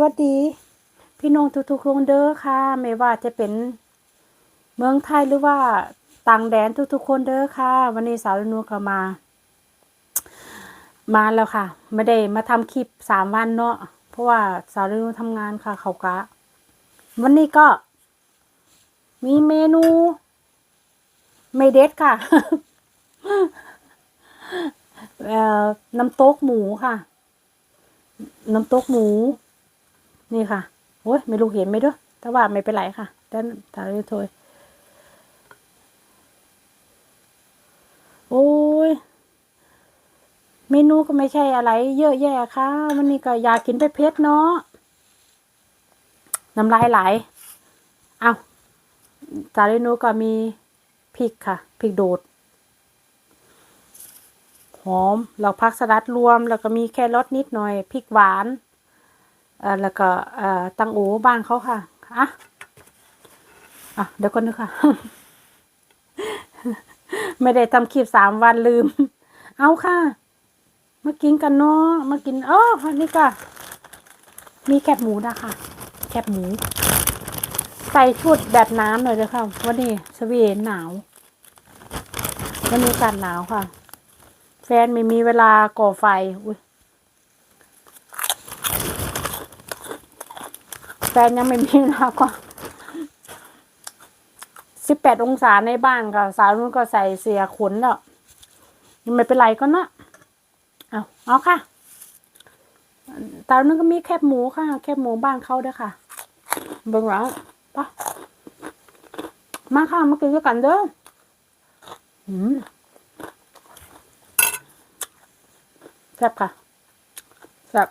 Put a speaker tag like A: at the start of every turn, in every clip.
A: สวัสดี พี่น้องทุกๆคนเด้อค่ะ ไม่ว่าจะเป็นเมืองไทยหรือว่าต่างแดนทุกๆคนเด้อค่ะ วันนี้สาวนูก็มา มาแล้วค่ะ ไม่ได้มาทำคลิปสามวันเนาะเพราะว่าสาวนูทำงานค่ะ เขากะ วันนี้ก็ มีเมนู ไม่เด็ดค่ะเอ่อน้ำตกหมูค่ะ น้ำตกหมู นี่ค่ะโอ้ยไม่รู้เห็นไหมด้วยแต่ว่าไม่เป็นไรค่ะด้านถ่ายเลยโทยโอ้ยเมนูก็ไม่ใช่อะไร เยอะแยะค่ะ วันนี้ก็อยากกินเผ็ดๆเนาะน้ำลายไหลเอาจาเรนูก็มีพริกค่ะพริกโดดหอมเราพักสลัดรวม แล้วก็มีแครอทนิดหน่อยพริกหวาน แล้วก็ตังโอบ้านเขาค่ะอะอะเดี๋ยวก่อนนึกค่ะ ไม่ได้ทำคลิปสามวันลืม เอาค่ะ มากินกันเนาะมากินอ๋อนี่ก็มีแคบหมูนะคะแคบหมูใส่ชุดแบบน้ำหน่อยเลยค่ะวันนี้สวีหนาววันนี้อากาศหนาวค่ะ แฟนไม่มีเวลาก่อไฟอุ้ย แฟ นยังไม่มีเวลากว่าสิบแปดองศาในบ้านค่ะสาวนู้นก็ใส่เสียขนแล้วยังไม่เป็นไรก็นะเอาเอาค่ะสาวนู้นก็มีแคบหมูค่ะ แคบหมูบ้านเขาด้วยค่ะเบิ่งแล้วปะมาค่ะมากินด้วยกันเด้ออืมแซ่บค่ะแซ่บ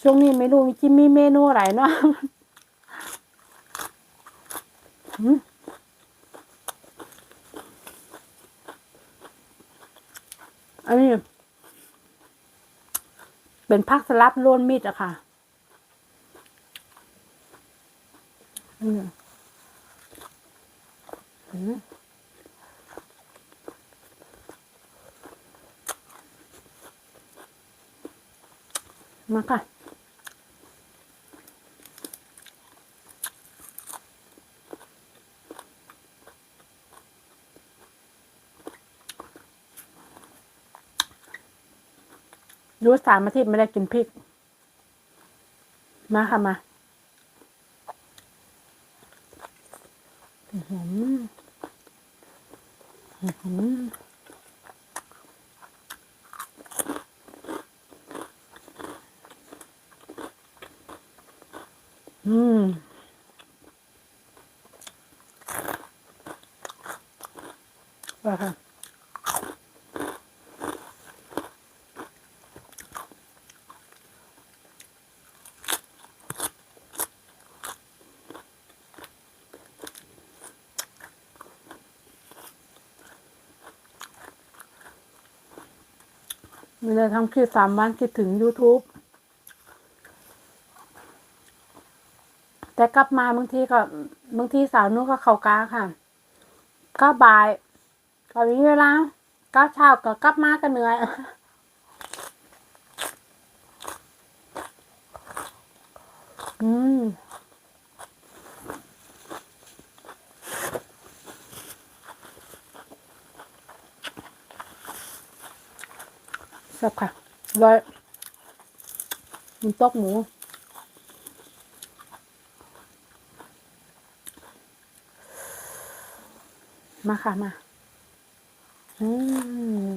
A: ช่วงนี้ไม่รู้จิมมีเมนูอะไรเนาะอันนี้ เป็นผักสลัดโรวนมิดอะค่ะอืมอืมมาค่ะ รู้สามอาทิตย์ไม่ได้กินพริก มาค่ะมาอื้อหืออื้อหืออืมว่าค่ะ เวลาทำคลิปสามวันคิดถึง YouTube แต่กลับมาบางทีก็บางทีสาวนุกก็เข่ากาค่ะ ก็บ่ายก็มีเวลาก็เช้าก็กลับมาก็เหนื่อยอืม แซ่บค่ะเลยมีตอกหมูมาค่ะมา อืม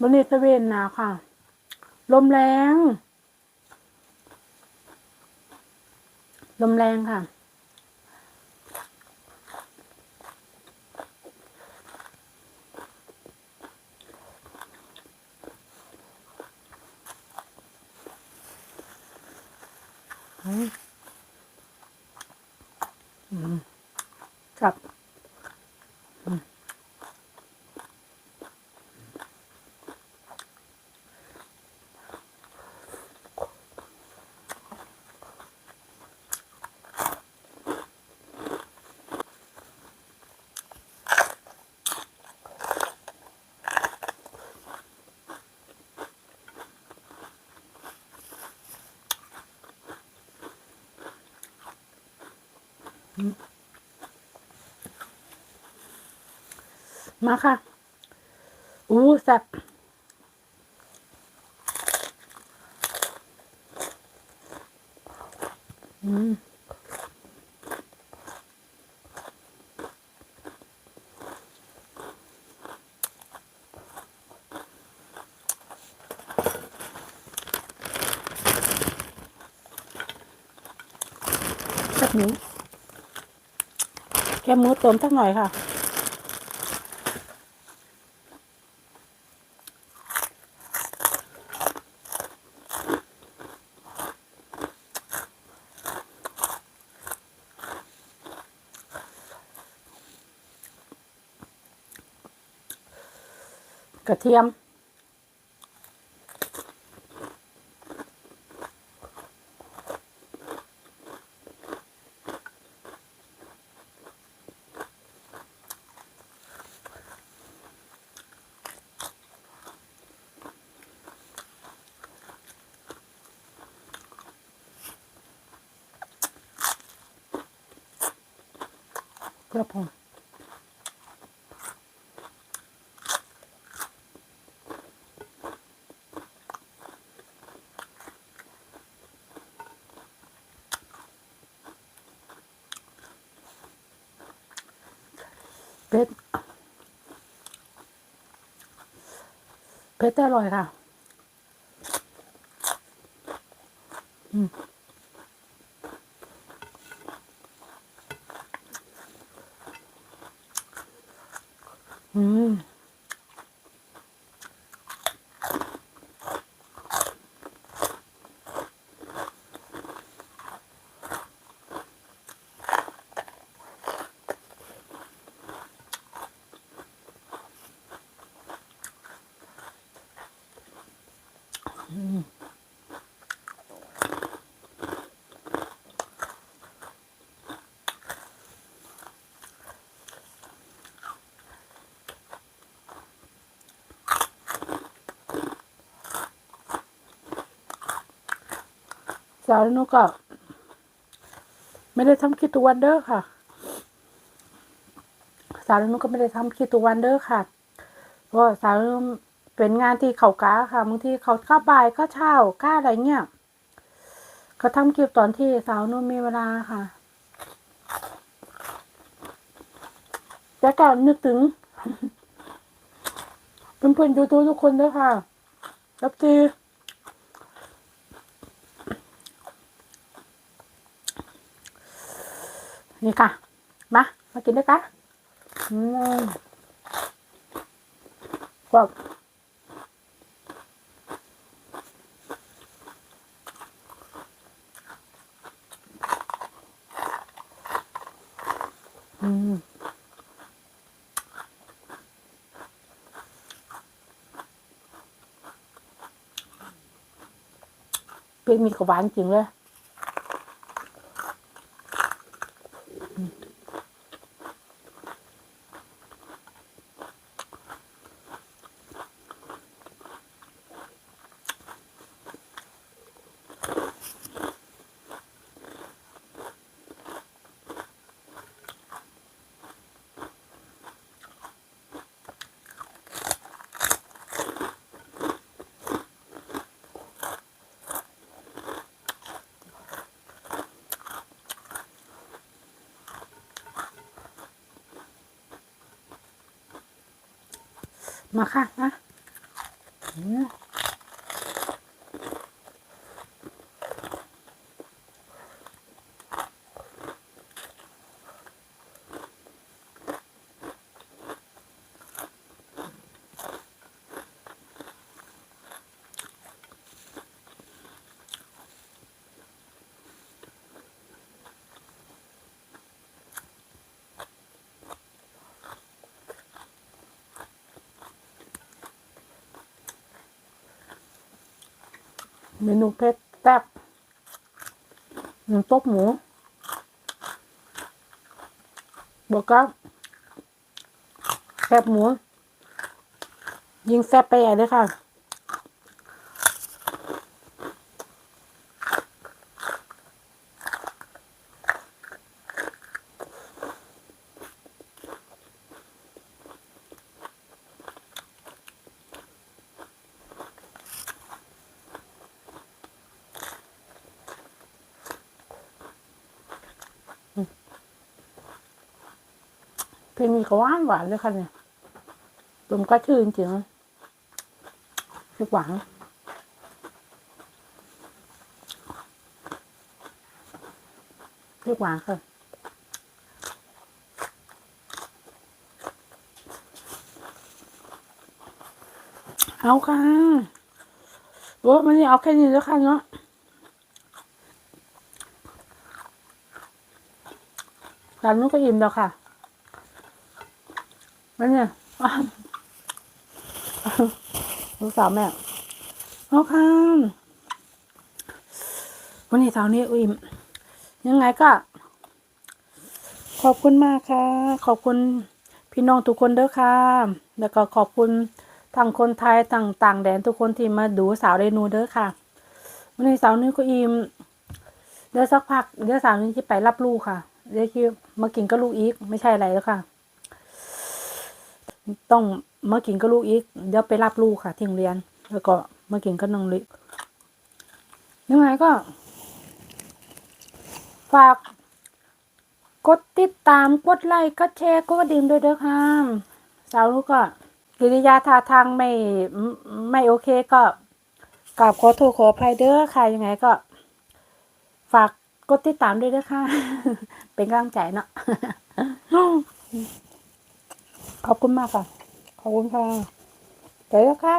A: บรินี้เวนนาค่ะ ลมแรง ลมแรงค่ะ อืม ครับ มาค่ะ อู้แซ่บอืมแซ่บ หมูแกหมูต้มสักหน่อยค่ะ กระเทียม เพื่อพอเผ็ดเผ็ดแต่อร่อยค่ะ อืม อืม สาวนุก็ไม่ได้ทำคลิปทุกวันเด้อค่ะ สาวนุก็ไม่ได้ทำคลิปทุกวันเด้อค่ะ เพราะสาวนุเป็นงานที่เขาก้าค่ะบางทีเขาก้าบ่ายก็เช้าก้าอะไรเงี้ยเขาทำคลิปตอนที่สาวนุมีเวลาค่ะแล้วก็นึกถึงเพื่อนๆยูทูบทุกคนด้วยค่ะรับจี นี่ค่ะ มา มากินด้วยกันอืมก็อืมเป็นมีกระหวานจริงเลย มาค่ะนะ เมนูเผ็ดแซ่บน้ำตกหมูบวกกับแซ่บหมู ยิงแซ่บไปใหญ่เลยค่ะ เพลงนี้ก็หวานหวานเลยค่ะเนี่ยรวมก็ชื่อจริงๆคือหวานคือหวานค่ะเอาค่ะโอ้มันนี่เอาแค่นี้แล้วค่ะเนาะตอนนู้นก็อิ่มแล้วค่ะ มันเนี่ยลูกสาวแม่เอาค่ะวันนี้เช้านี้อิ่มยังไงก็ ขอบคุณมากค่ะ ขอบคุณพี่น้องทุกคนเด้อค่ะ แล้วก็ขอบคุณทั้งคนไทยต่างต่างแดนทุกคนที่มาดูสาวเรนูเด้อค่ะวันนี้สาวนี้ก็อิ่มเดี๋ยวสักพักเดี๋ยวสาวนี้จะไปรับลูกค่ะ เดี๋ยวคิดมากินกับลูกอีกไม่ใช่อะไรแล้วค่ะ ต้องเมากินกับลูกอีก เดี๋ยวไปรับลูกค่ะ ที่โรงเรียน แล้วก็เมากินกับน้องลิยังไงก็ ฝาก กดติดตามกดไลค์กดแชร์กดดิ่งด้วยเด้อค่ะสาวลูกก็กิริยาท่าทางไม่ไม่ไม่โอเคก็กราบขอโทษขออภัยเด้อค่ะยังไงก็ ฝากกดติดตามด้วยเด้อค่ะ เป็นกำลังใจเนาะ ขอบคุณมากค่ะ ขอบคุณค่ะไปแล้วค่ะ